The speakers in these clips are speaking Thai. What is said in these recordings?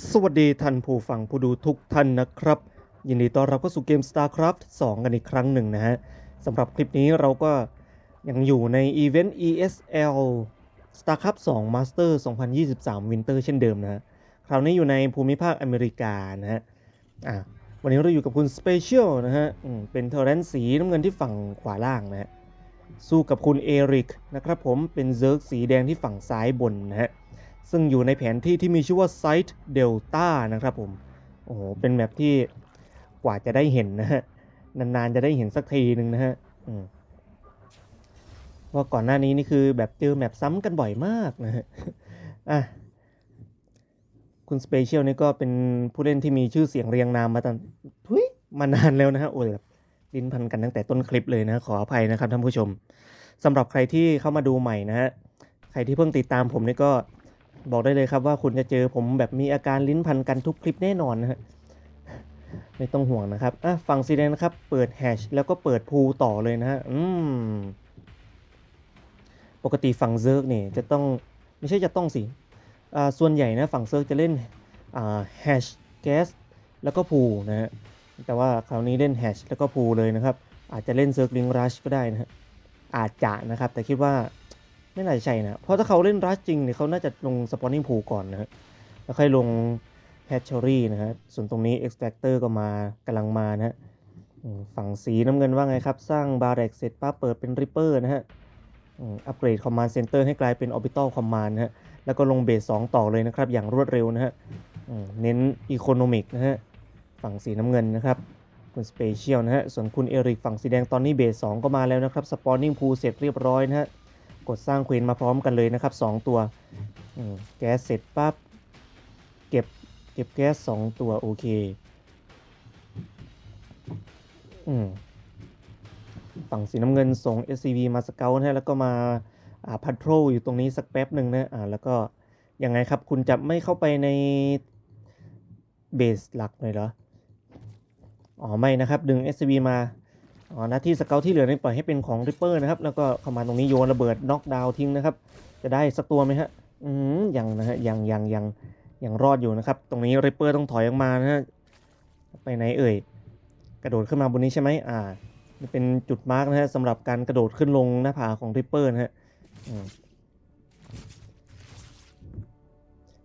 สวัสดีท่านผู้ฟังผู้ดูทุกท่านนะครับ ยินดีต้อนรับเข้าสู่เกม StarCraft 2 กันอีกครั้งหนึ่งนะฮะสำหรับคลิปนี้เราก็ยังอยู่ในอีเวนต์ ESL StarCraft 2 Master 2023 Winter เช่นเดิมนะฮะคราวนี้อยู่ในภูมิภาคอเมริกานะฮะอะวันนี้เราอยู่กับคุณ Special นะฮะเป็นเทอร์เรนสีน้ำเงินที่ฝั่งขวาล่างนะฮะสู้กับคุณเอริกนะครับผมเป็นเซิร์กสีแดงที่ฝั่งซ้ายบนนะฮะ ซึ่งอยู่ในแผนที่ที่มีชื่อว่า Site Delta นะครับผม โอ้โห เป็นแมปที่กว่าจะได้เห็นนะฮะ นานๆจะได้เห็นสักทีหนึ่งนะฮะว่าก่อนหน้านี้นี่คือแบบเจอแมปซ้ำกันบ่อยมากนะฮะ อะ คุณสเปเชียลนี่ก็เป็นผู้เล่นที่มีชื่อเสียงเรียงนามมาตั้งทุยมานานแล้วนะฮะ โอ้ยแบบลิ้นพันกันตั้งแต่ต้นคลิปเลยนะ ขออภัยนะครับท่านผู้ชมสำหรับใครที่เข้ามาดูใหม่นะฮะ ใครที่เพิ่งติดตามผมนี่ก็ บอกได้เลยครับว่าคุณจะเจอผมแบบมีอาการลิ้นพันกันทุกคลิปแน่นอนนะฮะไม่ต้องห่วงนะครับอะฝั่งสีแดนครับ เปิดแฮชแล้วก็เปิดพูต่อเลยนะฮะอืมปกติฝั่งเซิร์กเนี่ยจะต้องไม่ใช่จะต้องสิอ่าส่วนใหญ่นะฝั่งเซิร์กจะเล่นอ่าแฮชแก๊สแล้วก็พูนะฮะแต่ว่าคราวนี้เล่นแฮชแล้วก็พูเลยนะครับ อาจจะเล่นเซิร์กลิงรัชก็ได้นะฮะอาจจะนะครับ แต่คิดว่า ไม่น่าจะใช่นะ เพราะถ้าเขาเล่นรัชจริงเนี่ยเขาน่าจะลงสปอนนิ่งพูก่อนนะฮะแล้วค่อยลงแฮชเชอรี่นะฮะ ส่วนตรงนี้ Extractor ก็มากำลังมานะฮะ ฝั่งสีน้ำเงินว่าไงครับ สร้างบาร์เร็กเสร็จปั๊บเปิดเป็นริปเปอร์นะฮะอัปเกรดคอมมานด์เซนเตอร์ให้กลายเป็นออร์บิทัลคอมมานด์นะฮะ แล้วก็ลงเบส2ต่อเลยนะครับ อย่างรวดเร็วนะฮะเน้นอีโคโนมิกนะฮะ ฝั่งสีน้ำเงินนะครับ คุณสเปเชียลนะฮะ ส่วนคุณเอริกฝั่งสีแดงตอนนี้เบส2ก็มาแล้วนะครับ สปอนนิ่งพูเสร็จเรียบร้อยนะฮะ กดสร้างควีนมาพร้อมกันเลยนะครับ 2 ตัวแก๊สเสร็จปั๊บเก็บเก็บแก๊ส2ตัวโอเคอืมฝั่งสีน้ำเงินส่ง SCV มาสเกลนะฮะแล้วก็มาอ่าพัทโทรอยู่ตรงนี้สักแป๊บหนึ่งนะอ่าแล้วก็ยังไงครับคุณจะไม่เข้าไปในเบสหลักเลยเหรอ อ๋อ ไม่นะครับ ดึง SCV มา อ๋อหน้าที่สเกลที่เหลือนี่ปล่อยให้เป็นของริปเปอร์นะครับ แล้วก็เข้ามาตรงนี้โยนระเบิดน็อกดาวทิ้งนะครับ จะได้สักตัวไหมฮะ อืมยังนะฮะ ยังยังยังยังรอดอยู่นะครับ ตรงนี้ริปเปอร์ต้องถอยออกมานะฮะ ไปไหนเอ่ย กระโดดขึ้นมาบนนี้ใช่ไหมอ่าเป็นจุดมาร์กนะฮะสำหรับการกระโดดขึ้นลงหน้าผาของริปเปอร์นะฮะอืม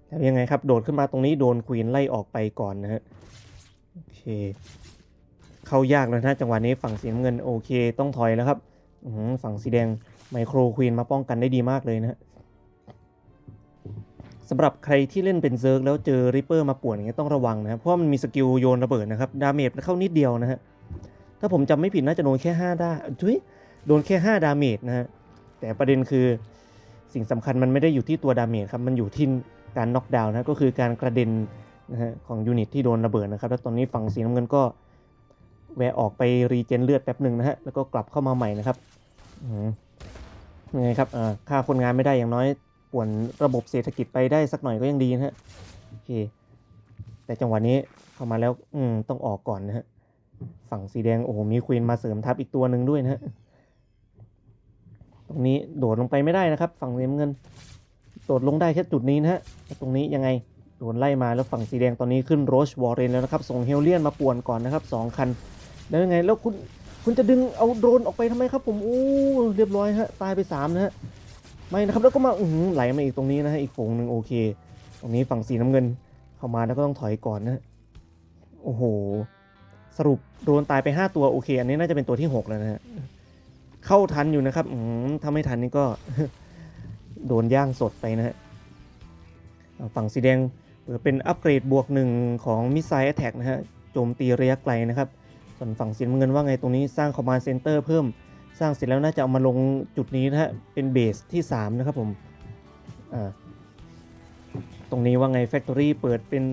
แล้วยังไงครับ โดดขึ้นมาตรงนี้โดนควีนไล่ออกไปก่อนนะฮะ โอเค เข้ายากแล้วนะจังหวะนี้ฝั่งสีน้ำเงินโอเคต้องถอยแล้วครับฝั่งสีแดงไมโครควีนมาป้องกันได้ดีมากเลยนะสำหรับใครที่เล่นเป็นเซิร์กแล้วเจอริปเปอร์มาป่วนอย่างเงี้ยต้องระวังนะครับเพราะมันมีสกิลโยนระเบิดนะครับดาเมจเข้านิดเดียวนะฮะถ้าผมจำไม่ผิดน่าจะโดนแค่5ดาทุยโดนแค่ 5 ดาเมจนะฮะแต่ประเด็นคือสิ่งสำคัญมันไม่ได้อยู่ที่ตัวดาเมจครับมันอยู่ที่การน็อกดาวน์นะก็คือการกระเด็นนะฮะของยูนิตที่โดนระเบิดนะครับ แล้วตอนนี้ฝั่งสีน้ำเงินก็ แวะออกไปรีเจนเลือดแป๊บหนึ่งนะฮะ แล้วก็กลับเข้ามาใหม่นะครับยังไงครับอ่าค่าคนงานไม่ได้อย่างน้อยป่วนระบบเศรษฐกิจไปได้สักหน่อยก็ยังดีนะฮะ โอเค แต่จังหวะนี้เข้ามาแล้ว อืม ต้องออกก่อนนะฮะ ฝั่งสีแดง โอ้โห มีควีนมาเสริมทัพอีกตัวหนึ่งด้วยนะฮะ ตรงนี้โดดลงไปไม่ได้นะครับ ฝั่งสีน้ำเงิน โดดลงได้แค่จุดนี้นะฮะ ตรงนี้ยังไงโดนไล่มาแล้วฝั่งสีแดงตอนนี้ขึ้นโรชวอร์เรนแล้วนะครับ ส่งเฮลเลียนมาป่วนก่อนนะครับสองคัน แล้วยังไงแล้วคุณคุณจะดึงเอาโดรนออกไปทำไมครับ ผมโอ้เรียบร้อยฮะตายไปสามนะฮะไม่นะครับแล้วก็มาอือหือไหลมาอีกตรงนี้นะฮะอีกฝูงหนึ่งโอเค ตรงนี้ฝั่งสีน้ำเงินเข้ามาแล้วก็ต้องถอยก่อนนะโอ้โหสรุปโดนตายไป 5 ตัวโอเค อันนี้น่าจะเป็นตัวที่ 6 แล้วนะฮะเข้าทันอยู่นะครับอืมถ้าไม่ทันนี่ก็ โดนย่างสดไปนะฮะฝั่งสีแดงเป็นอัปเกรดบวกหนึ่งของมิสไซล์แอ t แทกนะฮะโจมตีระยะไกลนะครับ ส่วนฝั่งสีน้ำเงินว่าไงตรงนี้สร้างคอมมานด์เซ็นเตอร์เพิ่มสร้างเสร็จแล้วน่าจะเอามาลงจุดนี้นะฮะเป็นเบสที่ 3 นะครับผมอ่าตรงนี้ว่าไงแฟคทอรี่เปิดเป็น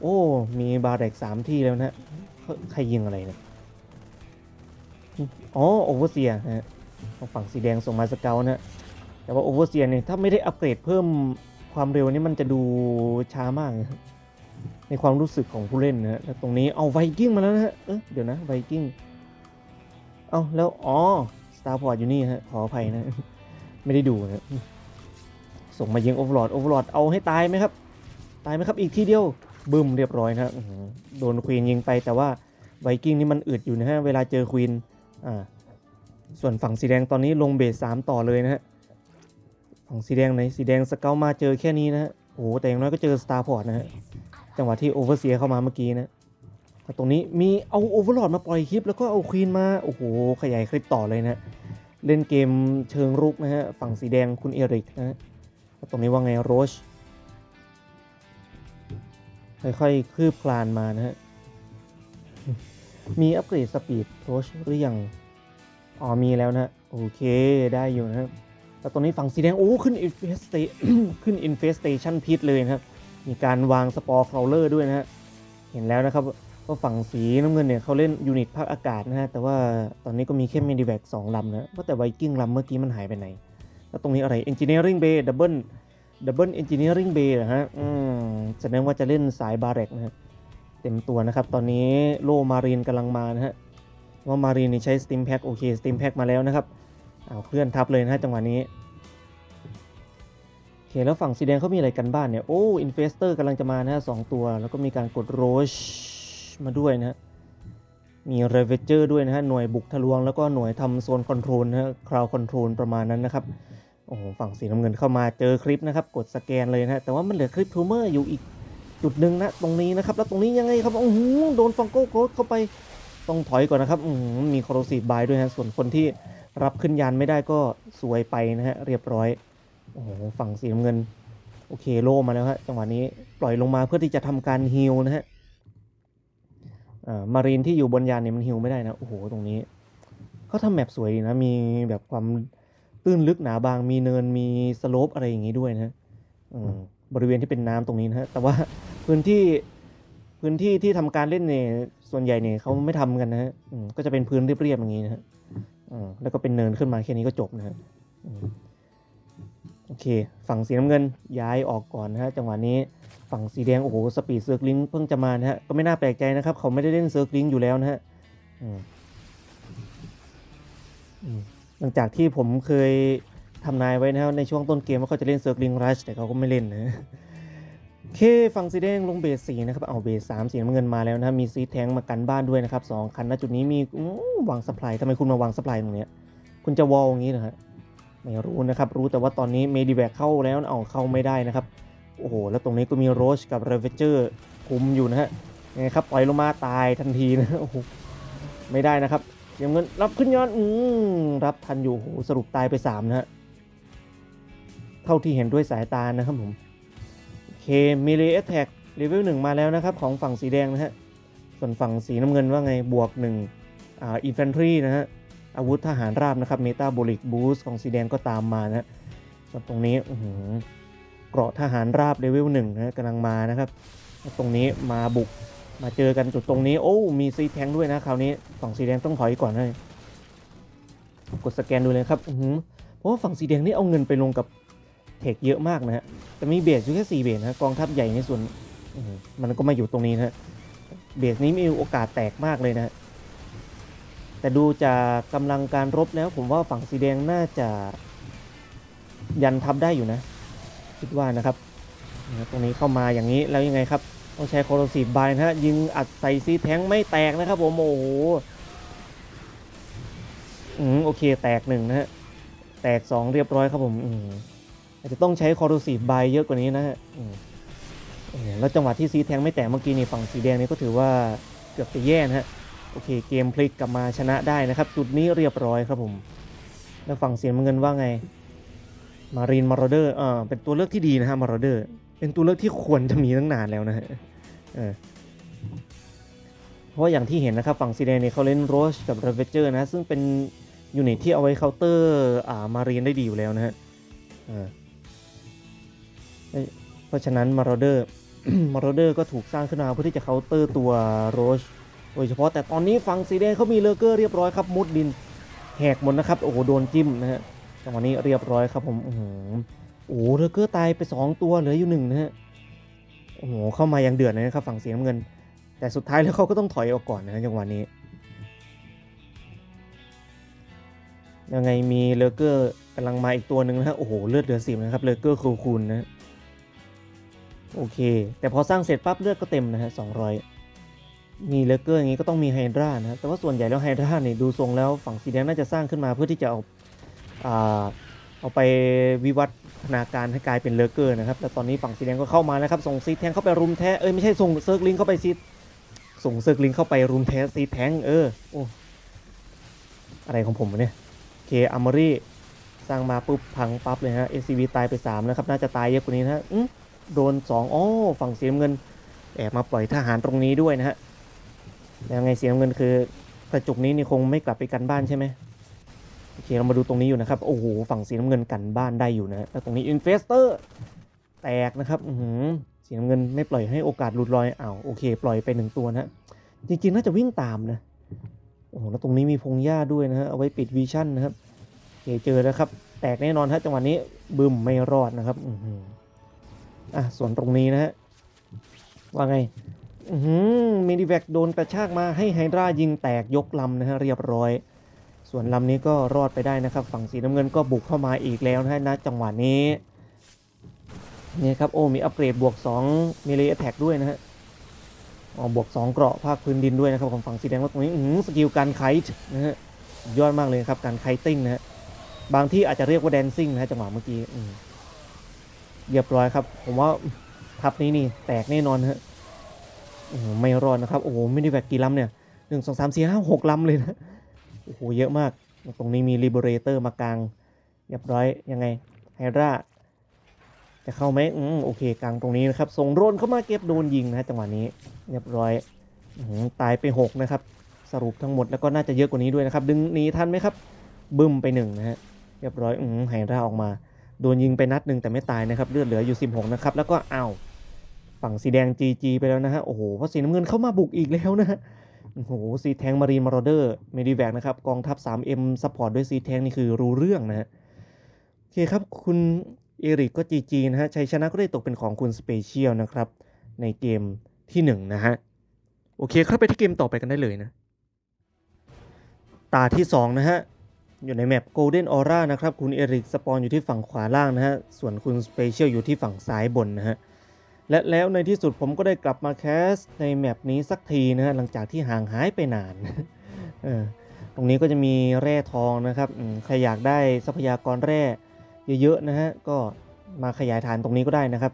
โอ้ มีบาร์เรกสามที่แล้วนะฮะใครยิงอะไรเนี่ยอ๋อโอเวอร์เซียฮะฝั่งสีแดงส่งมาสเกลนะแต่ว่าโอเวอร์เซียเนี่ยถ้าไม่ได้อัปเกรดเพิ่มความเร็วนี่มันจะดูช้ามากนะ ในความรู้สึกของผู้เล่นนะฮะแล้วตรงนี้เอาไวกิ้งมาแล้วนะฮะเอ๊ะเดี๋ยวนะไวกิ้งเอาแล้วอ๋อสตาร์พอร์ตอยู่นี่ฮะขออภัยนะ ไม่ได้ดูนะส่งมายิงโอเวอร์ลอดโอเวอร์ลอดเอาให้ตายไหมครับ ตายไหมครับอีกทีเดียวบึ้มเรียบร้อยนะโดนควีนยิงไปแต่ว่าไวกิ้งนี่มันอึดอยู่นะฮะเวลาเจอควีนอ่าส่วนฝั่งสีแดงตอนนี้ลงเบสสามต่อเลยนะฮะฝั่งสีแดงไหนสีแดงสเกลมาเจอแค่นี้นะฮะโอ้โหแต่อย่างน้อยก็เจอสตาร์พอร์ตนะฮะ จังหวะที่โอเวอร์เซียเข้ามาเมื่อกี้นะแต่ตรงนี้มีเอาโอเวอร์ลอดมาปล่อยคลิป แล้วก็เอาควีนมา โอ้โห ขยายคลิปต่อเลยนะ เล่นเกมเชิงรุกนะฮะ ฝั่งสีแดงคุณเอริกนะฮะแล้วตรงนี้ว่าไงโรช ค่อยๆ คืบคลานมานะฮะ มีอัปเกรดสปีดโรชหรือยังอ๋อมีแล้วนะ โอเคได้อยู่นะครับแล้วตรงนี้ฝั่งสีแดง โอ้ ขึ้นอินเฟสเตขึ้นอินเฟสเตชันพิษเลยนะครับ มีการวางสปอร์คลาวเลอร์ด้วยนะฮะ เห็นแล้วนะครับว่าฝั่งสีน้ำเงินเนี่ยเขาเล่นยูนิตภาคอากาศนะฮะ แต่ว่าตอนนี้ก็มีแค่เมดิแบกสองลำนะว่าแต่ไวกิ้งลำเมื่อกี้มันหายไปไหน แล้วตรงนี้อะไร Engineering Bay Double Double Engineering Bay เหรอฮะ อืมแสดงว่าจะเล่นสายบาร์เร็กนะฮะเต็มตัวนะครับ ตอนนี้โลมารีนกำลังมานะฮะว่ามารีนนี่ใช้สติมแพ็กโอเคสติมแพ็กมาแล้วนะครับเอาเคลื่อนทับเลยนะฮะจังหวะนี้ ค แล้วฝั่งสีแดงเขามีอะไรกันบ้านเนี่ย โอ้อินเฟสเตอร์กำลังจะมานะฮะสองตัว แล้วก็มีการกดโรชมาด้วยนะฮะ มีเรเวเจอร์ด้วยนะฮะ หน่วยบุกทะลวง แล้วก็หน่วยทำโซนคอนโทรลนะฮะคราวคอนโทรลประมาณนั้นนะครับ โอ้โห ฝั่งสีน้ำเงินเข้ามาเจอคลิปนะครับ กดสแกนเลยนะฮะ แต่ว่ามันเหลือคลิปทูเมอร์อยู่อีกจุดหนึ่งนะ ตรงนี้นะครับ แล้วตรงนี้ยังไงครับ โอ้โห โดนฟังโก้โกรธเข้าไป ต้องถอยก่อนนะครับอืมมีคอร์รซีบายด้วยฮะ ส่วนคนที่รับขึ้นยานไม่ได้ก็สวยไปนะฮะ เรียบร้อย โอ้โหฝั่งสีน้ำเงิน โอเคโล่มาแล้วฮะจังหวะนี้ปล่อยลงมาเพื่อที่จะทำการฮิลนะฮะมารีนที่อยู่บนยานเนี่ยมันฮิลไม่ได้นะโอ้โหตรงนี้เขาทำแมปสวยดีนะมีแบบความตื้นลึกหนาบางมีเนินมีสโลปอะไรอย่างนี้ด้วยนะฮะบริเวณที่เป็นน้ำตรงนี้นะฮะแต่ว่าพื้นที่พื้นที่ที่ทำการเล่นเนี่ยส่วนใหญ่เนี่ยเขาไม่ทำกันนะฮะก็จะเป็นพื้นเรียบๆอย่างนี้นะฮะแล้วก็เป็นเนินขึ้นมาแค่นี้ก็จบนะฮะ โอเค ฝั่งสีน้ำเงินย้ายออกก่อนนะฮะจังหวะนี้ฝั่งสีแดงโอ้โหสปีดเซิร์กลิงเพิ่งจะมานะฮะก็ไม่น่าแปลกใจนะครับ เขาไม่ได้เล่นเซิร์กลิงอยู่แล้วนะฮะหลังจากที่ผมเคยทำนายไว้นะครับในช่วงต้นเกมว่าเขาจะเล่นเซิร์กลิงรัชแต่เขาก็ไม่เล่นนะโอเคฝั่งสีแดงลงเบสสีนะครับเอาเบสสามสีน้ำเงินมาแล้วนะมีซีแทงมากันบ้านด้วยนะครับสองคันณจุดนี้มีอื้อวางสปายทำไมคุณมาวางสปายตรงเนี้ยคุณจะวอลอย่างนี้เหรอฮะ ไม่รู้นะครับ รู้แต่ว่าตอนนี้เมดิแบกเข้าแล้วเอาเข้าไม่ได้นะครับ โอ้โห แล้วตรงนี้ก็มีโรชกับเรเวเจอร์คุมอยู่นะฮะไงครับปล่อยลงมาตายทันทีนะโอ้โหไม่ได้นะครับเสียเงินรับขึ้นย้อนอืมรับทันอยู่โอ้โหสรุปตายไปสามนะฮะเท่าที่เห็นด้วยสายตานะครับผมโอเคมีเลสแท็กเลเวลหนึ่งมาแล้วนะครับ ของฝั่งสีแดงนะฮะส่วนฝั่งสีน้ำเงินว่าไงบวกหนึ่งอ่าอินแฟนทรีนะฮะ อาวุธทหารราบนะครับเมตาโบลิกบูสของสีแดงก็ตามมานะส่วนตรงนี้อื้อหือเกราะทหารราบเลเวลหนึ่งนะกำลังมานะครับ ตรงนี้มาบุกมาเจอกันจุดตรงนี้ โอ้มีซีแทงด้วยนะคราวนี้ฝั่งสีแดงต้องถอยก่อนนะกดสแกนดูเลยครับหือเพราะว่าฝั่งสีแดงนี่เอาเงินไปลงกับเทคเยอะมากนะฮะแต่มีเบสอยู่แค่สี่เบสนะกองทัพใหญ่ในส่วนมันก็มาอยู่ตรงนี้นะเบสนี้มีโอกาสแตกมากเลยนะ แต่ดูจากกำลังการรบแล้ว ผมว่าฝั่งสีแดงน่าจะยันทับได้อยู่นะ คิดว่านะครับ ตรงนี้เข้ามาอย่างนี้แล้วยังไงครับ ต้องใช้โคโรซีบายนะฮะยิงอัดใส่ซีแทงไม่แตกนะครับผมโอ้โหอืมโอเคแตกหนึ่งนะฮะแตกสองเรียบร้อยครับผมอืมอาจจะต้องใช้คโรซีบายเยอะกว่านี้นะฮะแล้วจังหวะที่ซีแทงไม่แตกเมื่อกี้นี่ฝั่งสีแดงนี่ก็ถือว่าเกือบจะแย่นะฮะ โอเคเกมพลิกกลับมาชนะได้นะครับ จุดนี้เรียบร้อยครับผม แล้วฝั่งเสียงเงินว่าไง มารีนมารเดอร์อ่าเป็นตัวเลือกที่ดีนะฮะมารเดอร์ เป็นตัวเลือกที่ควรจะมีตั้งนานแล้วนะฮะเพราะอย่างที่เห็นนะครับฝั่งซีแดงเนี่ยเขาเล่นโรชกับเรเวเจอร์นะ ซึ่งเป็นยูนิตที่เอาไว้เคาน์เตอร์อ่ามารีนได้ดีอยู่แล้วนะฮะเอ้ยเพราะฉะนั้นมารเดอร์มารเดอร์ก็ถูกสร้างขึ้นมาเพื่อที่จะเคาน์เตอร์ตัวโรช โดยเฉพาะแต่ตอนนี้ฝั่งสีแดงเขามีเลเกอร์เรียบร้อยครับมุดดินแหกหมดนะครับโอ้โหโดนจิ้มนะฮะจังหวะนี้เรียบร้อยครับผมโอ้โหโอ้เลเกอร์ตายไป 2 ตัวเหลืออยู่หนึ่งนะฮะโอ้โหเข้ามาย่างเดือดเลยนะครับฝั่งสีน้ำเงิน แต่สุดท้ายแล้วเขาก็ต้องถอยออกก่อนนะจังหวะนี้ยังไงมีเลเกอร์กำลังมาอีกตัวหนึ่งนะฮะโอ้โหเลือดเหลือสิบนะครับเลเกอร์คูคูนนะฮะโอเค แต่พอสร้างเสร็จปั๊บเลือดก็เต็มนะฮะสองร้อย มีเลเกอร์อย่างนี้ก็ต้องมีไฮดรานะแต่ว่าส่วนใหญ่แล้วไฮดราเนี่ยดูทรงแล้วฝั่งสีแดงน่าจะสร้างขึ้นมาเพื่อที่จะเอาเอาไปวิวัฒนาการให้กลายเป็นเลเกอร์นะครับแต่ตอนนี้ฝั่งสีแดงก็เข้ามานะครับส่งซีแทงเข้าไปรุมแท้เอ้ยไม่ใช่ส่งเซิร์กลิงเข้าไปซีดส่งเซิร์กลิงเข้าไปรุมแท้ซีแทงเออโอ้อะไรของผมเนี่ยเคอาร์มอรี่สร้างมาปุ๊บพังปั๊บเลยฮะ SCV ตายไป3นะครับน่าจะตายเยอะกว่านี้นะอื้อโดน2อ๋อฝั่งสีน้ำเงินแอบมาปล่อยทหารตรงนี้ด้วยนะฮะ แล้วไงเสีน้ำเงินคือกระจุกนี้นี่คงไม่กลับไปกันบ้านใช่ไหมโอเคเรามาดูตรงนี้อยู่นะครับ โอ้โหฝั่งสีน้ำเงินกันบ้านได้อยู่นะแล้วตรงนี้อินเฟสเตอร์แตกนะครับอืสีน้ำเงินไม่ปล่อยให้โอกาสหลุดลอยอ้าวโอเค ปล่อยไปหนึ่งตัวนะฮะจริงๆน่าจะวิ่งตามนะโอ้โหแล้วตรงนี้มีพงหญ้าด้วยนะฮะเอาไว้ปิดวิชั่นนะครับโอเคเจอแล้วครับ แตกแน่นอนฮะจังหวะนี้บึมไม่รอดนะครับอือหืออะส่วนตรงนี้นะฮะว่าไง อือหือมินิแวกโดนกระชากมาให้ไฮดรายิงแตกยกลำนะฮะเรียบร้อย ส่วนลำนี้ก็รอดไปได้นะครับ ฝั่งสีน้ำเงินก็บุกเข้ามาอีกแล้วนะฮะณจังหวะนี้นี่ครับโอ้มีอัปเกรดบวก2มีเลแท็กด้วยนะฮะอ๋อบวก 2 เกราะภาคพื้นดินด้วยนะครับของฝั่งสีแดงว่าตรงนี้สกิลการไคท์นะฮะยอดมากเลยครับการไคติ้งนะฮะบางที่อาจจะเรียกว่าแดนซิ่งนะฮะจังหวะเมื่อกี้เรียบร้อยครับ ผมว่าทับนี้นี่แตกแน่นอนฮะ โอ้โหไม่รอดนะครับ โอ้โหไม่ได้แบกกี่ลำเนี่ยหนึ่งสองสามสี่ห้าหกลำเลยนะโอ้โหเยอะมาก ตรงนี้มีลิเบเรเตอร์มากลางเรียบร้อยยังไงไฮราจะเข้าไหมอืมโอเคกลางตรงนี้นะครับ ส่งโดรนเข้ามาเก็บโดนยิงนะจังหวะนี้ เรียบร้อยอตายไปหกนะครับ สรุปทั้งหมดแล้วก็น่าจะเยอะกว่านี้ด้วยนะครับ ดึงหนีทันไหมครับ บึ้มไปหนึ่งนะฮะเรียบร้อยอืมหายร่าออกมา โดนยิงไปนัดหนึ่งแต่ไม่ตายนะครับ เลือดเหลืออยู่ 16 นะครับ แล้วก็อ้าว ฝั่งสีแดง GG ไปแล้วนะฮะ โอ้โหเพราะสีน้ำเงินเข้ามาบุกอีกแล้วนะฮะ โอ้โหซีแทงมารีนมารอเดอร์เมดิแวกนะครับ กองทัพ 3M ซัพพอร์ตด้วยซีแทงนี่คือรู้เรื่องนะฮะ โอเคครับ คุณเอริกก็ GG นะฮะชัยชนะก็ได้ตกเป็นของคุณสเปเชียลนะครับ ในเกมที่ 1 นะฮะ โอเคครับไปที่เกมต่อไปกันได้เลยนะ ตาที่ 2 นะฮะอยู่ในแมป Golden Aura นะครับ คุณเอริกสปอนอยู่ที่ฝั่งขวาล่างนะฮะ ส่วนคุณสเปเชียลอยู่ที่ฝั่งซ้ายบนนะฮะ และแล้วในที่สุดผมก็ได้กลับมาแคสในแมปนี้สักทีนะฮะหลังจากที่ห่างหายไปนานตรงนี้ก็จะมีแร่ทองนะครับใครอยากได้ทรัพยากรแร่เยอะๆนะฮะก็มาขยายฐานตรงนี้ก็ได้นะครับ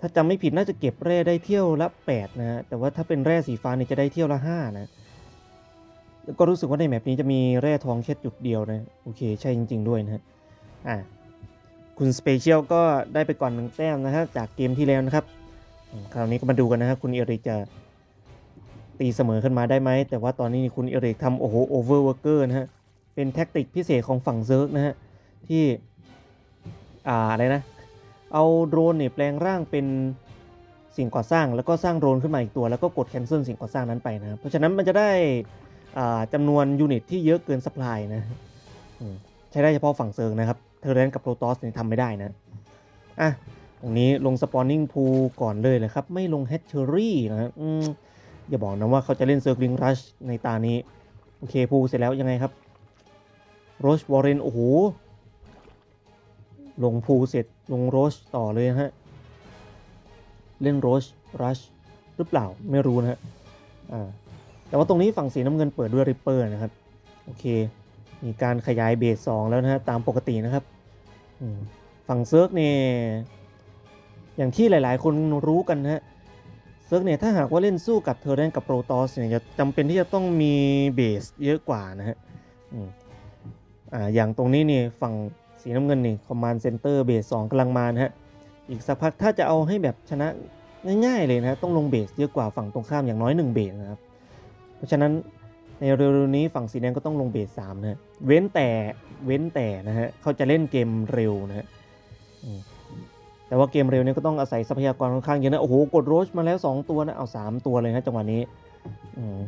ถ้าจำไม่ผิดน่าจะเก็บแร่ได้เที่ยวละ8นะฮะแต่ว่าถ้าเป็นแร่สีฟ้านี่จะได้เที่ยวละ5นะก็รู้สึกว่าในแมปนี้จะมีแร่ทองแค่จุดเดียวนะโอเคใช่จริง ๆ ด้วยนะฮะอ่า คุณสเปเชียลก็ได้ไปก่อนหนึ่งแต้มนะฮะจากเกมที่แล้วนะครับ คราวนี้ก็มาดูกันนะฮะคุณเอริกจะตีเสมอขึ้นมาได้ไหม แต่ว่าตอนนี้คุณเอริกทำโอ้โหโอเวอร์เวิร์เกอร์นะฮะ เป็นแท็กติกพิเศษของฝั่งเซิร์กนะฮะ ที่ อ่า อะไรนะ เอาโดรนเนี่ยแปลงร่างเป็นสิ่งก่อสร้างแล้วก็สร้างโดรนขึ้นมาอีกตัว แล้วก็กดแคนเซิลสิ่งก่อสร้างนั้นไปนะเพราะฉะนั้นมันจะได้อ่าจำนวนยูนิตที่เยอะเกินสป라이นะใช้ได้เฉพาะฝั่งเซิร์งนะครับ เทอร์เรนกับโปรตอสเนี่ยทำไม่ได้นะ อะ ตรงนี้ลงสปอนนิ่งพูก่อนเลยเลยครับ ไม่ลงแฮชเชอรี่นะฮะอืมอย่าบอกนะว่าเขาจะเล่นเซิร์ฟลิงรัชในตานี้ โอเคพูเสร็จแล้วยังไงครับโรชวอร์เรนโอ้โห ลงพูเสร็จลงโรชต่อเลยฮะ เล่นโรชรัชหรือเปล่าไม่รู้นะฮะ อ่าแต่ว่าตรงนี้ฝั่งสีน้ำเงินเปิดด้วยริปเปอร์นะครับ โอเค มีการขยายเบสสองแล้วนะฮะตามปกตินะครับฝั่งเซิร์กเนี่ยอย่างที่หลาย ๆ คนรู้กันนะฮะเซิร์กเนี่ยถ้าหากว่าเล่นสู้กับเทอร์เรนกับโปรตอสเนี่ยจะจำเป็นที่จะต้องมีเบสเยอะกว่านะฮะอ่าอย่างตรงนี้เนี่ยฝั่งสีน้ำเงินนี่คอมมานด์เซนเตอร์เบสสองกำลังมานะฮะอีกสักพักถ้าจะเอาให้แบบชนะง่าย ๆ เลยนะฮะต้องลงเบสเยอะกว่าฝั่งตรงข้ามอย่างน้อย 1 เบสนะครับ เพราะฉะนั้น ในเร็วๆนี้ฝั่งสีแดงก็ต้องลงเบสสามนะฮะเว้นแต่เว้นแต่นะฮะเขาจะเล่นเกมเร็วนะฮะแต่ว่าเกมเร็วเนี่ยก็ต้องอาศัยทรัพยากรค่อนข้างเยอะนะโอ้โหกดโรชมาแล้ว 2 ตัวนะเอา 3 ตัวเลยนะจังหวะนี้อืม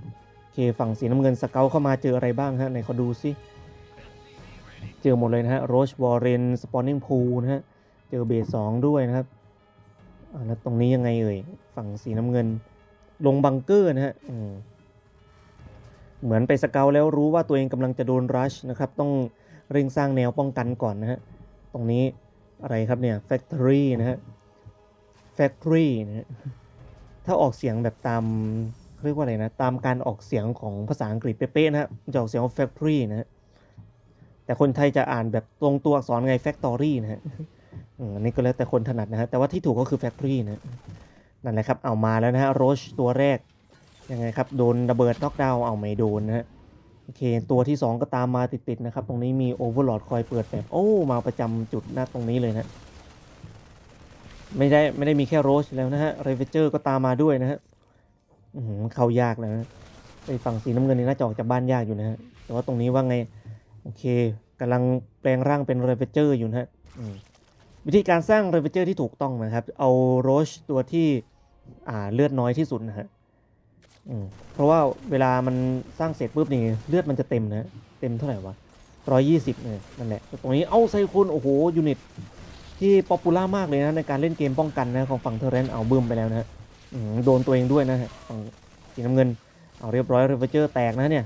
โอเคฝั่งสีน้ำเงินสเกลเข้ามาเจออะไรบ้างฮะไหนเขาดูซิเจอหมดเลยนะฮะโรชวอร์เรนสปอนนิ่งพูนะฮะเจอเบสสองด้วยนะครับแล้วตรงนี้ยังไงเอ่ยฝั่งสีน้ำเงินลงบังเกอร์นะฮะอืม เหมือนไปสเกลแล้วรู้ว่าตัวเองกำลังจะโดนรัชนะครับ ต้องเร่งสร้างแนวป้องกันก่อนนะฮะ ตรงนี้อะไรครับเนี่ย Factory นะฮะ Factory นะฮะ ถ้าออกเสียงแบบตามเรียกว่าอะไรนะ ตามการออกเสียงของภาษาอังกฤษเป๊ะๆนะฮะจะออกเสียงว่า Factory นะฮะ แต่คนไทยจะอ่านแบบตรงตัวอักษรไง Factory นะฮะอันนี้ก็แล้วแต่คนถนัดนะฮะ แต่ว่าที่ถูกก็คือ Factory นะ นั่นแหละครับ เอามาแล้วนะฮะโรชตัวแรก ยังไงครับ โดนระเบิดน็อกดาวน์เอาไม่โดนนะฮะโอเค ตัวที่ 2 ก็ตามมาติดๆนะครับ ตรงนี้มีโอเวอร์ลอดคอยเปิดแบบโอ้มาประจำจุดหน้าตรงนี้เลยนะไม่ได้ไม่ได้มีแค่โรชแล้วนะฮะเรเวเจอร์ก็ตามมาด้วยนะฮะเข้ายากแล้วนะไปฝั่งสีน้ำเงินนี่น่าจะออกจากบ้านยากอยู่นะฮะแต่ว่าตรงนี้ว่าไง โอเคกำลังแปลงร่างเป็นเรเวเจอร์อยู่นะฮะวิธีการสร้างเรเวเจอร์ที่ถูกต้องนะครับ เอาโรชตัวที่อ่าเลือดน้อยที่สุดนะฮะ อืมเพราะว่าเวลามันสร้างเสร็จปุ๊บนี่เลือดมันจะเต็มนะ เต็มเท่าไหร่วะร้อยยี่สิบเนี่ยนั่นแหละตรงนี้เอ้าไซคุนโอ้โหยูนิตที่ป๊อปปูล่ามากเลยนะในการเล่นเกมป้องกันนะของฝั่งเทอร์เรนเอาบึ้มไปแล้วนะฮะอืมโดนตัวเองด้วยนะฮะฝั่งสีน้ำเงิน เอาเรียบร้อยเรเวเจอร์แตกนะเนี่ย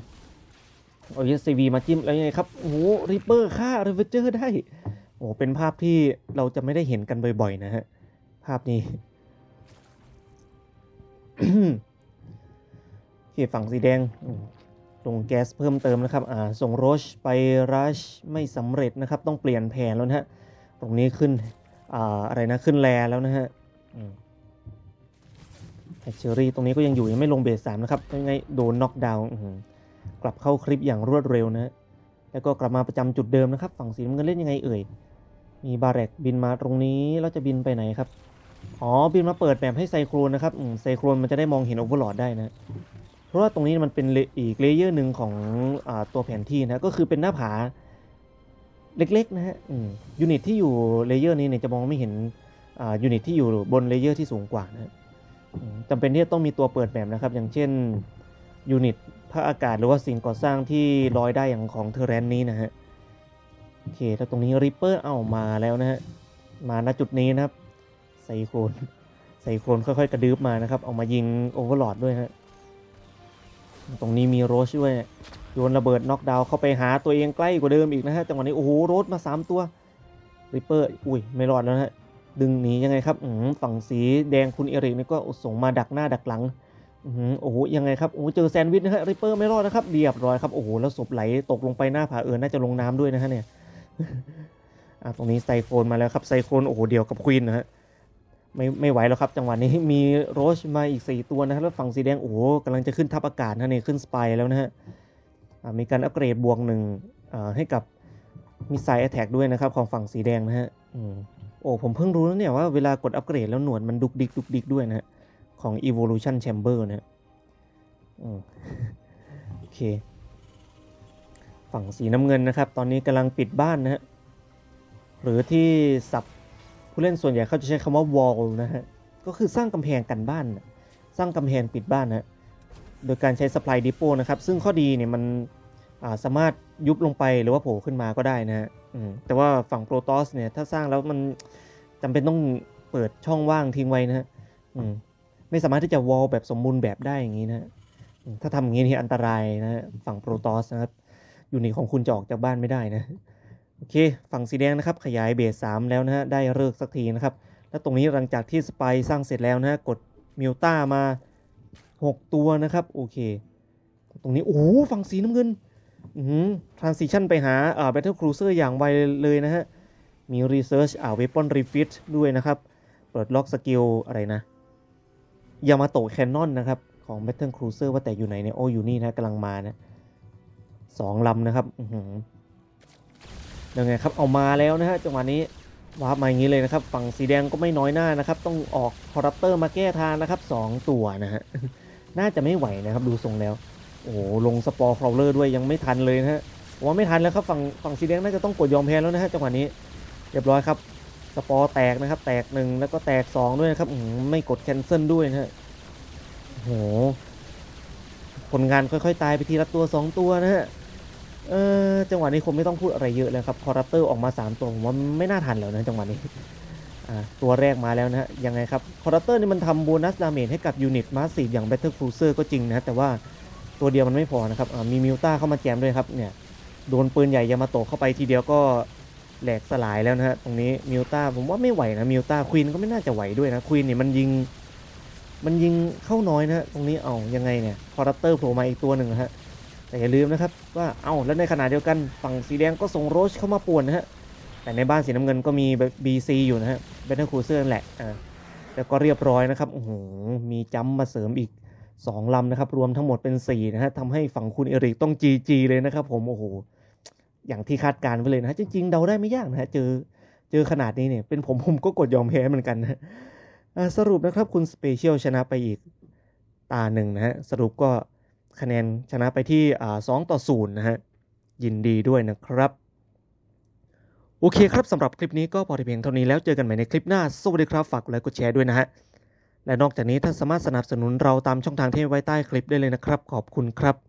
เอาเอสซีวีมาจิ้มแล้วยังไงครับโอ้โหริปเปอร์ฆ่าเรเวเจอร์ได้โอ้เป็นภาพที่เราจะไม่ได้เห็นกันบ่อยๆนะฮะภาพนี้ โอเคฝั่งสีแดงอืมลงแก๊สเพิ่มเติมนะครับอ่าส่งโรชไปรัชไม่สำเร็จนะครับ ต้องเปลี่ยนแผนแล้วนะฮะ ตรงนี้ขึ้นอ่าอะไรนะขึ้นแลแล้วนะฮะเชอรี่ตรงนี้ก็ยังอยู่ยังไม่ลงเบสสามนะครับยังไงโดนน็อกดาวน์กลับเข้าคลิปอย่างรวดเร็วนะฮะแล้วก็กลับมาประจำจุดเดิมนะครับ ฝั่งสีน้ำเงินเล่นยังไงเอ่ย มีบาเรกบินมาตรงนี้แล้วจะบินไปไหนครับ อ๋อ บินมาเปิดแบบให้ไซโครนนะครับไซโครนมันจะได้มองเห็นโอเวอร์ลอดได้นะ เพราะว่าตรงนี้มันเป็นอีกเลเยอร์หนึ่งของอตัวแผนที่นะก็คือเป็นหน้าผาเล็กๆนะฮะอืมยูนิตที่อยู่เลเยอร์นี้เนี่ยจะมองไม่เห็นยูนิตที่อยู่บนเลเยอร์ที่สูงกว่านะจำเป็นที่จะต้องมีตัวเปิดแบบนะครับ อย่างเช่นยูนิตภาคอากาศหรือว่าสิ่งก่อสร้างที่ลอยได้อย่างของเทอร์เรนนี้นะฮะโอเคแล้วตรงนี้ริปเปอร์เอามาแล้วนะฮะมาณจุดนี้นะครับไซโครนไซโครนค่อยๆ กระดืบมานะครับเอามายิงโอเวอร์ลอดด้วยฮะ ตรงนี้มีโรชด้วยโยนระเบิดน็อกดาวน์เข้าไปหาตัวเองใกล้กว่าเดิมอีกนะฮะจังหวะนี้โอ้โหโรสมา 3 ตัวริปเปอร์อุ้ยไม่รอดแล้วนะฮะดึงหนียังไงครับฝั่งสีแดงคุณเอริกนี่ก็ส่งมาดักหน้าดักหลังโอ้โหยังไงครับโอ้โเจอแซนด์วิชนะฮะริปเปอร์ไม่รอดนะครับเรียบร้อยครับโอ้โหแล้วศพไหลตกลงไปหน้าผาเออน่าจะลงน้ำด้วยนะฮะเนี่ยตรงนี้ไซโครนมาแล้วครับไซโครนโอ้โหเดียวกับควีนนะฮะ ไม่ไม่ไหวแล้วครับ จังหวะนี้มีโรชมาอีก 4 ตัวนะครับ แล้วฝั่งสีแดง โอ้โหกำลังจะขึ้นทับอากาศนะนี่ขึ้นสไปแล้วนะฮะมีการอัปเกรดบวกหนึ่งให้กับมิสไซแอตแทกด้วยนะครับ ของฝั่งสีแดงนะฮะโอ้ผมเพิ่งรู้แล้วเนี่ยว่าเวลากดอัปเกรดแล้วหนวดมันดุกดิกดุกดิกด้วยนะฮะของ evolution chamber นะฮะโอเค ฝั่งสีน้ำเงินนะครับ ตอนนี้กำลังปิดบ้านนะฮะหรือที่ศัพท์ ผู้เล่นส่วนใหญ่เขาจะใช้คำว่า wall นะฮะ ก็คือสร้างกำแพงกันบ้าน สร้างกำแพงปิดบ้านนะฮะ โดยการใช้ supply depot นะครับ ซึ่งข้อดีเนี่ยมันาสามารถยุบลงไปหรือว่าโผล่ขึ้นมาก็ได้นะฮะแต่ว่าฝั่ง Protoss เนี่ยถ้าสร้างแล้วมันจำเป็นต้องเปิดช่องว่างทิ้งไว้นะฮะไม่สามารถที่จะ wall แบบสมบูรณ์แบบได้อย่างนี้นะฮะถ้าทำอย่างนี้นี่อันตรายนะฮะฝั่ง Protoss นะครับ อยูนิตของคุณจะออกจากบ้านไม่ได้นะ โอเค ฝั่งสีแดงนะครับ ขยายเบส3แล้วนะฮะ ได้เลิกสักทีนะครับ แล้วตรงนี้หลังจากที่สไปสร้างเสร็จแล้วนะฮะ กดมิวต้ามา 6 ตัวนะครับ โอเค ตรงนี้ โอ้ฝั่งสีน้ำเงิน อืมทรานซิชันไปหาอ่า Battle Cruiser อย่างไวเลยนะฮะ มี Research อ่า Weapon Refit ด้วยนะครับ เปิดล็อกสกิลอะไรนะ ยามาโตะแคนนอนนะครับ ของ Battle Cruiser ว่าแต่อยู่ไหนเนี่ย โอ้อยู่นี่นะกำลังมานะสองลำนะครับ อื ยังไงครับเอามาแล้วนะฮะจังหวะนี้วาร์ปมาอย่างนี้เลยนะครับ ฝั่งสีแดงก็ไม่น้อยหน้านะครับ ต้องออกคอรัปเตอร์มาแก้ทางนะครับสองตัวนะฮะน่าจะไม่ไหวนะครับ ดูทรงแล้ว โอ้โหลงสปอร์ฟลเลอร์ด้วยยังไม่ทันเลยนะฮะว่าไม่ทันแล้วครับฝั่งฝั่งสีแดงน่าจะต้องกดยอมแพ้แล้วนะฮะจังหวะนี้เรียบร้อยครับสปอร์แตกนะครับ แตกหนึ่งแล้วก็แตกสองด้วยนะครับอืมไม่กดแคนเซิลด้วยนะฮะโอ้โหผลงานค่อยๆ ตายไปทีละตัวสองตัวนะฮะ เออจังหวะนี้คงไม่ต้องพูดอะไรเยอะแล้วครับคอร์รัปเตอร์ออกมา 3 ตัวผมว่าไม่น่าทันแล้วนะจังหวะนี้อ่าตัวแรกมาแล้วนะฮะยังไงครับคอร์รัปเตอร์นี่มันทำโบนัสดาเมจให้กับยูนิตมาสซีฟอย่าง Battle Cruiser ก็จริงนะแต่ว่าตัวเดียวมันไม่พอนะครับมีมิวต้าเข้ามาแจมด้วยครับเนี่ยโดนปืนใหญ่ยามาโตเข้าไปทีเดียวก็แหลกสลายแล้วนะฮะตรงนี้มิวต้าผมว่าไม่ไหวนะมิวต้าควีนก็ไม่น่าจะไหวด้วยนะควีนเนี่ยมันยิงมันยิงเข้าน้อยนะฮะตรงนี้เอายังไงเนี่ยคอร์รัปเตอร์โผล่มาอีกตัวหนึ่งนะฮะ แต่อย่าลืมนะครับว่าเอาแล้วในขณะเดียวกันฝั่งสีแดงก็ส่งโรชเข้ามาป่วนนะฮะแต่ในบ้านสีน้ำเงินก็มี BC อยู่นะฮะเบนเทอร์คูเซอร์แหละอ่าแล้วก็เรียบร้อยนะครับโอ้โหมีจัมมาเสริมอีก 2ลำนะครับ รวมทั้งหมดเป็น 4 นะฮะทำให้ฝั่งคุณเอริกต้อง GG เลยนะครับผมโอ้โหอย่างที่คาดการณ์ไว้เลยนะฮะจริงๆเดาได้ไม่ยากนะฮะเจอเจอขนาดนี้เนี่ยเป็นผมผมก็กดยอมแพ้เหมือนกันนะสรุปนะครับคุณสเปเชียลชนะไปอีกตาหนึ่งนะฮะสรุปก็ คะแนนชนะไปที่สองต่อศูนย์นะฮะยินดีด้วยนะครับ โอเคครับสำหรับคลิปนี้ก็พอที่เพียงเท่านี้แล้วเจอกันใหม่ในคลิปหน้า สวัสดีครับ ฝากกดไลค์กดแชร์ด้วยนะฮะและนอกจากนี้ท่านสามารถสนับสนุนเราตามช่องทางที่ไว้ใต้คลิปได้เลยนะครับ ขอบคุณครับ